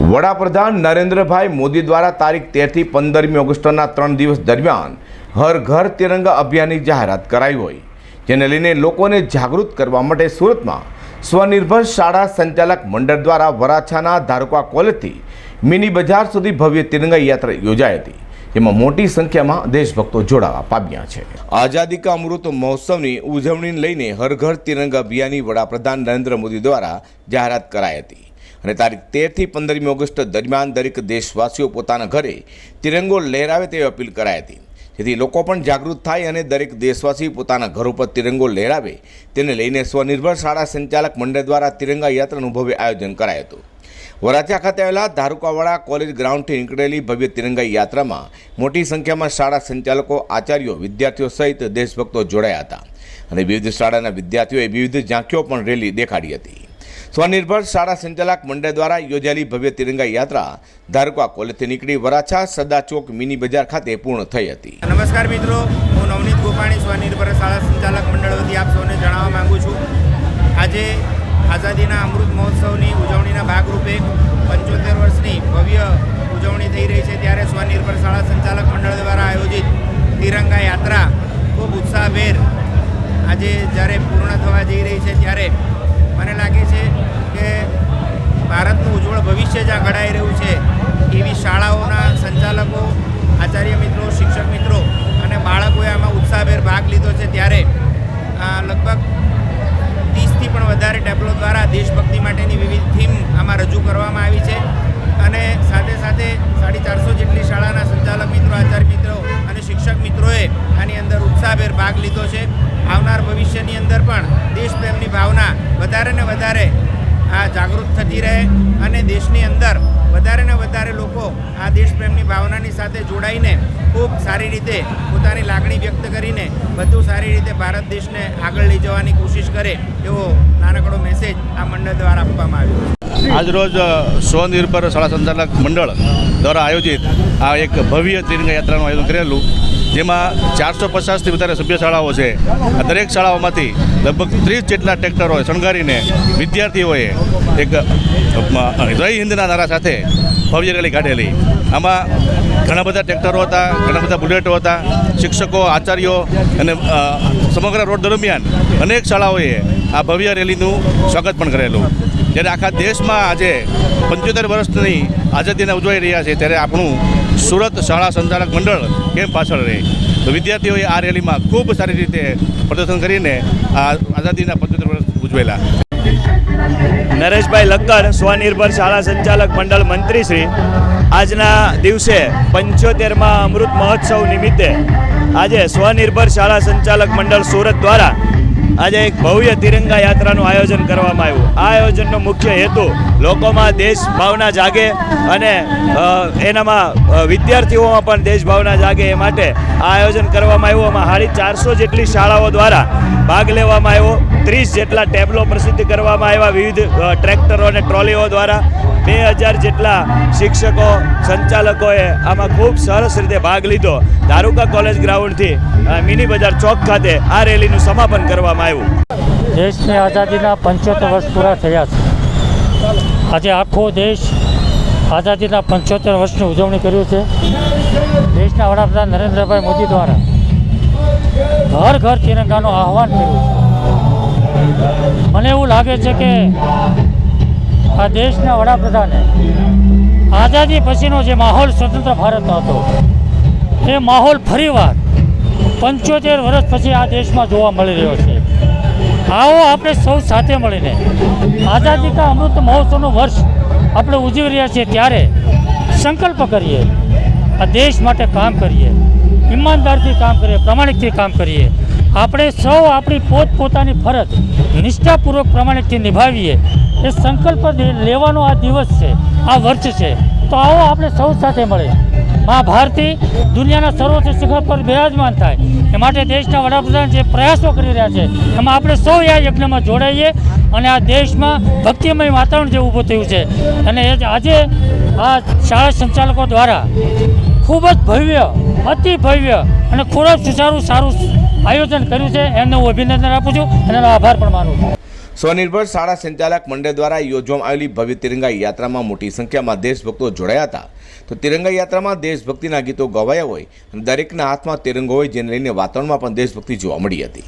વડાપ્રધાન નરેન્દ્રભાઈ મોદી દ્વારા તારીખ તેરથી પંદરમી ઓગસ્ટના ત્રણ દિવસ દરમિયાન હર ઘર તિરંગા અભિયાનની જાહેરાત કરાઈ હોય. જેને લઈને લોકોને જાગૃત કરવા માટે સુરતમાં સ્વનિર્ભર શાળા સંચાલક મંડળ દ્વારા વરાછાના ધારકા કોલેજથી મિની બજાર સુધી ભવ્ય તિરંગા યાત્રા યોજાઈ હતી, જેમાં મોટી સંખ્યામાં દેશભક્તો જોડાવા પામ્યા છે. આઝાદી કા અમૃત મહોત્સવની ઉજવણીને લઈને હર ઘર તિરંગા અભિયાનની વડાપ્રધાન નરેન્દ્ર મોદી દ્વારા જાહેરાત કરાઈ હતી. અને તારીખ તેરથી પંદરમી ઓગસ્ટ દરમિયાન દરેક દેશવાસીઓ પોતાના ઘરે તિરંગો લહેરાવે તેવી અપીલ કરાઈ હતી. જેથી લોકો પણ જાગૃત થાય અને દરેક દેશવાસી પોતાના ઘર ઉપર તિરંગો લહેરાવે. તેને લઈને સ્વનિર્ભર શાળા સંચાલક મંડળ દ્વારા તિરંગા યાત્રાનું ભવ્ય આયોજન કરાયું હતું. વરાછા ખાતે આવેલા ધારુકાવાડા કોલેજ ગ્રાઉન્ડથી નીકળેલી ભવ્ય તિરંગા યાત્રામાં મોટી સંખ્યામાં શાળા સંચાલકો, આચાર્યો, વિદ્યાર્થીઓ સહિત દેશભક્તો જોડાયા હતા. અને વિવિધ શાળાના વિદ્યાર્થીઓએ વિવિધ ઝાંખીઓ પણ રેલી દેખાડી હતી. સ્વનિર્ભર શાળા સંચાલક મંડળ દ્વારા યોજાયેલી ભવ્ય તિરંગા યાત્રા ધારકવા કોલેજથી નીકળી વરાછા સદા ચોક મિની બજાર ખાતે પૂર્ણ થઈ હતી. નમસ્કાર મિત્રો, હું નવનીત ગોપાણી, સ્વનિર્ભર શાળા સંચાલક મંડળ વતી આપ સૌને જણાવવા માંગુ છું. આજે આઝાદીના અમૃત મહોત્સવની ઉજવણીના ભાગરૂપે પંચોતેર વર્ષની ભવ્ય ઉજવણી થઈ રહી છે ત્યારે સ્વનિર્ભર શાળા સંચાલક મંડળ દ્વારા આયોજિત તિરંગા યાત્રા ખૂબ ઉત્સાહભેર આજે જ્યારે પૂર્ણ થવા જઈ રહી છે ત્યારે મને લાગે છે ઉજ્જવળ જ આ ઘડાઈ રહ્યું છે, એવી શાળાઓના સંચાલકો, આચાર્ય મિત્રો, શિક્ષક મિત્રો અને બાળકોએ આમાં ઉત્સાહભેર ભાગ લીધો છે. ત્યારે લગભગ ત્રીસથી પણ વધારે ટેબ્લો દ્વારા દેશભક્તિ માટેની વિવિધ થીમ આમાં રજૂ કરવામાં આવી છે. અને સાથે સાથે સાડી ચારસો જેટલી શાળાના સંચાલક મિત્રો, આચાર્ય મિત્રો અને શિક્ષક મિત્રોએ આની અંદર ઉત્સાહભેર ભાગ લીધો છે. આવનાર ભવિષ્યની અંદર પણ દેશપ્રેમની ભાવના વધારે ને વધારે આ જાગૃત થતી રહે અને દેશની અંદર વધારે ને વધારે લોકો આ દેશપ્રેમની ભાવનાની સાથે જોડાઈને ખૂબ સારી રીતે પોતાની લાગણી વ્યક્ત કરીને વધુ સારી રીતે ભારત દેશને આગળ લઈ જવાની કોશિશ કરે એવો નાનકડો મેસેજ આ મંડળ દ્વારા આપવામાં આવ્યો આજરોજ સ્વનિર્ભર શાળા સંચાલક મંડળ દ્વારા આયોજિત આ એક ભવ્ય તિરંગા યાત્રાનું આયોજન કરેલું. જેમાં ચારસો પચાસથી વધારે સભ્ય શાળાઓ છે. આ દરેક શાળાઓમાંથી લગભગ ત્રીસ જેટલા ટ્રેક્ટરોએ શણગારીને વિદ્યાર્થીઓએ એક જય હિન્દના નારા સાથે ભવ્ય રેલી કાઢેલી. આમાં ઘણા બધા ટ્રેક્ટરો હતા, ઘણા બધા બુલેટો હતા, શિક્ષકો, આચાર્યો અને સમગ્ર રોડ દરમિયાન અનેક શાળાઓએ આ ભવ્ય રેલીનું સ્વાગત પણ કરેલું. જ્યારે આખા દેશમાં આજે પંચોતેર વર્ષની આઝાદીને ઉજવાઈ રહ્યા છે, ત્યારે આપણું સુરત શાળા સંચાલક મંડળ કેમ પાછળ રહે? તો વિદ્યાર્થીઓએ આ રેલીમાં ખૂબ સારી રીતે પ્રદર્શન કરીને આ આઝાદીના પંચોતેર વર્ષ ઉજવેલા. નરેશભાઈ લક્કર સ્વનિર્ભર શાળા સંચાલક મંડળ મંત્રીશ્રી આજના દિવસે પંચોતેરમાં અમૃત મહોત્સવ નિમિત્તે આજે સ્વનિર્ભર શાળા સંચાલક મંડળ સુરત દ્વારા આજે એક ભવ્ય તિરંગા યાત્રાનું આયોજન કરવામાં આવ્યું. આ આયોજનનો મુખ્ય હેતુ લોકોમાં દેશ ભાવના જાગે અને એનામાં વિદ્યાર્થીઓમાં પણ દેશ ભાવના જાગે એ માટે આ આયોજન કરવામાં આવ્યું. એમાં સાડી ચારસો જેટલી શાળાઓ દ્વારા ભાગ લેવામાં આવ્યો. ત્રીસ જેટલા ટેબલો પ્રસિદ્ધ કરવામાં આવ્યા વિવિધ ટ્રેક્ટરો અને ટ્રોલીઓ દ્વારા. બે હજાર જેટલા શિક્ષકો, સંચાલકોએ આમાં ખૂબ સરસ રીતે ભાગ લીધો. દારૂકા કોલેજ ગ્રાઉન્ડથી મિની બજાર ચોક ખાતે આ રેલીનું સમાપન કરવામાં આવ્યું. દેશની આઝાદીના પંચોતેર વર્ષ પૂરા થયા છે. આજે આખો દેશ આઝાદીના પંચોતેર વર્ષની ઉજવણી કર્યું છે. દેશના વડાપ્રધાન નરેન્દ્રભાઈ મોદી દ્વારા ઘર ઘર તિરંગાનું આહવાન કર્યું છે. મને એવું લાગે છે કે આ દેશના વડાપ્રધાને આઝાદી પછીનો જે માહોલ સ્વતંત્ર ભારતનો હતો, એ માહોલ ફરીવાર પંચોતેર વર્ષ પછી આ દેશમાં જોવા મળી રહ્યો છે. આવો આપણે સૌ સાથે મળીને આઝાદી કા અમૃત મહોત્સવનું વર્ષ આપણે ઉજવી રહ્યા છીએ ત્યારે સંકલ્પ કરીએ, આ દેશ માટે કામ કરીએ, ઈમાનદારથી કામ કરીએ, પ્રામાણિકથી કામ કરીએ. આપણે સૌ આપણી પોતપોતાની ફરજ નિષ્ઠાપૂર્વક પ્રમાણેથી નિભાવીએ. એ સંકલ્પ લેવાનો આ દિવસ છે, આ વર્ષ છે. તો આવો આપણે સૌ સાથે મળે મા ભારતી દુનિયાના સર્વોચ્ચ શિખર પર બિરાજમાન થાય. એ માટે દેશના વડાપ્રધાન જે પ્રયાસો કરી રહ્યા છે, એમાં આપણે સૌ આ યજ્ઞમાં જોડાઈએ અને આ દેશમાં ભક્તિમય વાતાવરણ જે ઊભું થયું છે. અને એ આજે આ શાળા સંચાલકો દ્વારા ખૂબ જ ભવ્ય, અતિ ભવ્ય અને ખૂબ જ સુચારું સારું આયોજન કર્યું છે, એમને હું અભિનંદન આપું છું અને એનો આભાર પણ માનું છું. સ્વનિર્ભર શાળા સંચાલક મંડળ દ્વારા યોજવામાં આવેલી ભવ્ય તિરંગા યાત્રામાં મોટી સંખ્યામાં દેશભક્તો જોડાયા હતા. તો તિરંગા યાત્રામાં દેશભક્તિના ગીતો ગવાયા હોય અને દરેકના હાથમાં તિરંગો હોય, જેને લઈને વાતાવરણમાં પણ દેશભક્તિ જોવા મળી હતી.